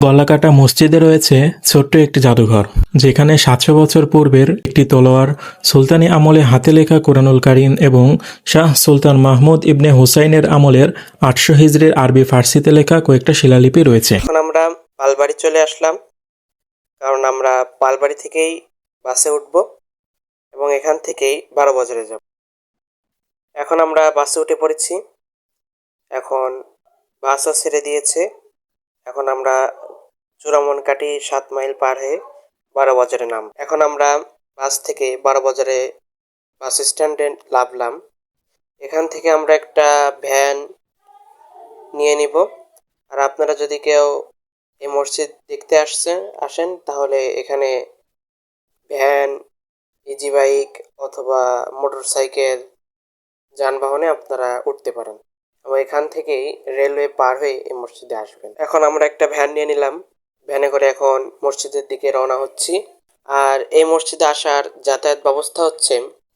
গলাকাটা মসজিদে রয়েছে ছোট্ট একটি জাদুঘর, যেখানে সাতশো বছর পূর্বের একটি তলোয়ার সুলতানি আমলে হাতে লেখা কোরআনুল কারিম এবং শাহ সুলতান মাহমুদ ইবনে হুসাইনের আমলের আটশো হিজড়ির আরবি ফার্সিতে লেখা কয়েকটা শিলালিপি রয়েছে। এখন আমরা পালবাড়ি চলে আসলাম, কারণ আমরা পালবাড়ি থেকেই বাসে উঠব এবং এখান থেকেই বারো বাজারে যাব। এখন আমরা বাসে উঠে পড়েছি। এখন বাসও ছেড়ে দিয়েছে। এখন আমরা চূড়ামন কাটি সাত মাইল পার হয়ে বারো বাজারে নাম। এখন আমরা বাস থেকে বারো বাজারে বাস স্ট্যান্ডে নামলাম এখান থেকে আমরা একটা ভ্যান নিয়ে নিব। আর আপনারা যদি কেউ এই মসজিদ দেখতে আসছেন আসেন, তাহলে এখানে ভ্যান, ইজি বাইক অথবা মোটর সাইকেল যানবাহনে আপনারা উঠতে পারেন। এবং এখান থেকেই রেলওয়ে পার হয়ে এই মসজিদে আসবেন। এখন আমরা একটা ভ্যান নিয়ে নিলাম। ভ্যানে করে এখন মসজিদের দিকে রওনা হচ্ছি। আর এই মসজিদে আসার যাতায়াত ব্যবস্থা হচ্ছে,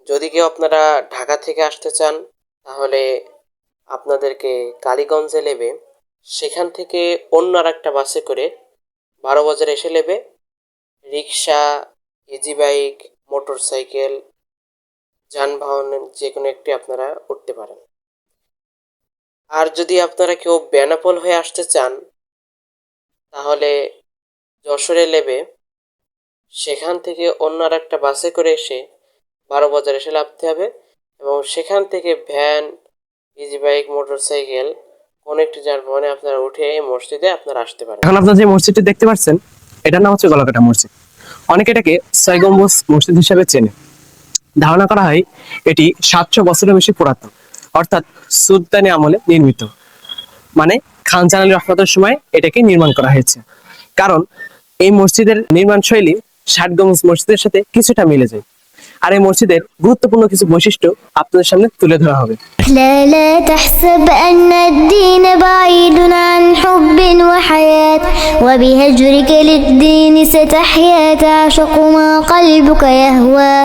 যদি কেউ আপনারা ঢাকা থেকে আসতে চান, তাহলে আপনাদেরকে কালীগঞ্জে নেবে। সেখান থেকে অন্য আর একটা বাসে করে বারো বাজারে এসে নেবে। Rickshaw, easy bike motorcycle যানবাহনের যে কোনো একটি আপনারা উঠতে পারেন। আর যদি আপনারা কেউ বেনাপোল হয়ে আসতে চান, তাহলে যশোরে নেবে, সেখান থেকে অন্য আর একটা বাসে করে এসে বারো বাজার এসে নামতে হবে এবং সেখান থেকে van easy bike motorcycle একটি যানবাহনে আপনারা উঠে এই মসজিদে আপনারা আসতে পারেন। এখন আপনারা যে মসজিদটি দেখতে পাচ্ছেন, এটার নাম হচ্ছে গলাকাটা মসজিদ। অনেকে এটাকে মসজিদ হিসেবে চেনে। ধারণা করা হয় এটি সাতশো বছরের বেশি পুরাতন, অর্থাৎ সুলতানি আমলে নির্মিত। মানে খান জান আলী রহমতের সময় এটাকে নির্মাণ করা হয়েছে। কারণ এই মসজিদের নির্মাণ শৈলী ষাট গম্বুজ মসজিদের সাথে কিছুটা মিলে যায়। আর এই মসজিদের গুরুত্বপূর্ণ কিছু বৈশিষ্ট্য আপনাদের সামনে তুলে ধরা হবে لا لا تحسب أن الدين بعيد عن حب وحياة وبهجرك للدين ستحيا تعشق ما قلبك يهوى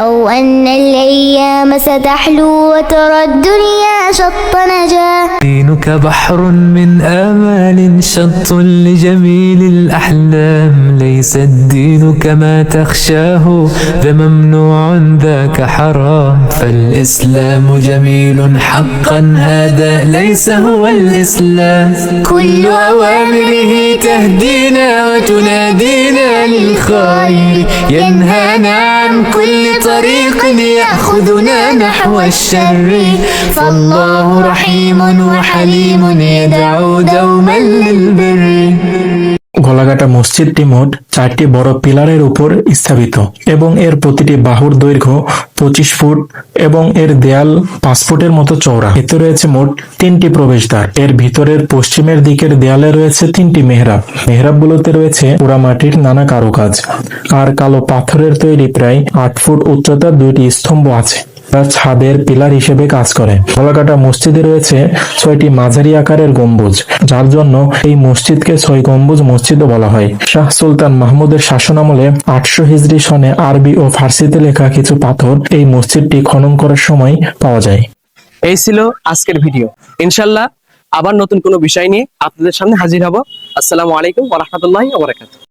أو أن الأيام ستحلو وترى الدنيا شط نجاه دينك بحر من آمال شط لجميل الأحلام ليس الدين كما تخشاه ذا ممنوع ذاك حرام فالإسلام جميل حقا هذا ليس هو الإسلام. كل أوامره تهدينا وتنادينا للخير. ينهانا عن كل طريق يأخذنا نحو الشر. فالله رحيم وحليم يدعو دوما للبر. গলাকাটা মসজিদটি মোট চারটি বড় পিলারের উপর স্থাপিত এবং এর প্রতিটি বাহুর দৈর্ঘ্য পঁচিশ ফুট এবং এর দেয়াল পাঁচ ফুটের মতো চওড়া। এতে রয়েছে মোট তিনটি প্রবেশদ্বার। এর ভিতরের পশ্চিমের দিকের দেয়ালে রয়েছে তিনটি মেহরাব। মেহরাবগুলোতে রয়েছে পোড়ামাটির নানা কারুকাজ। আর কালো পাথরের তৈরি প্রায় আট ফুট উচ্চতার দুইটি স্তম্ভ আছে। যা ছাদের পিলার হিসেবে কাজ করে। গলাকাটা মসজিদে রয়েছে ছয়টি মাঝারি আকারের গম্বুজ, যার জন্য এই মসজিদকে ছয় গম্বুজ মসজিদও বলা হয়। শাহ সুলতান মাহমুদের শাসনামলে আটশো হিজরি সনে আরবি ও ফার্সিতে লেখা কিছু পাথর এই মসজিদটি খনন করার সময় পাওয়া যায়। এই ছিল আজকের ভিডিও। ইনশাল্লাহ আবার নতুন কোনো বিষয় নিয়ে আপনাদের সামনে হাজির হব। আসসালামু আলাইকুম ওয়া রাহমাতুল্লাহি ওয়া বারাকাতুহু।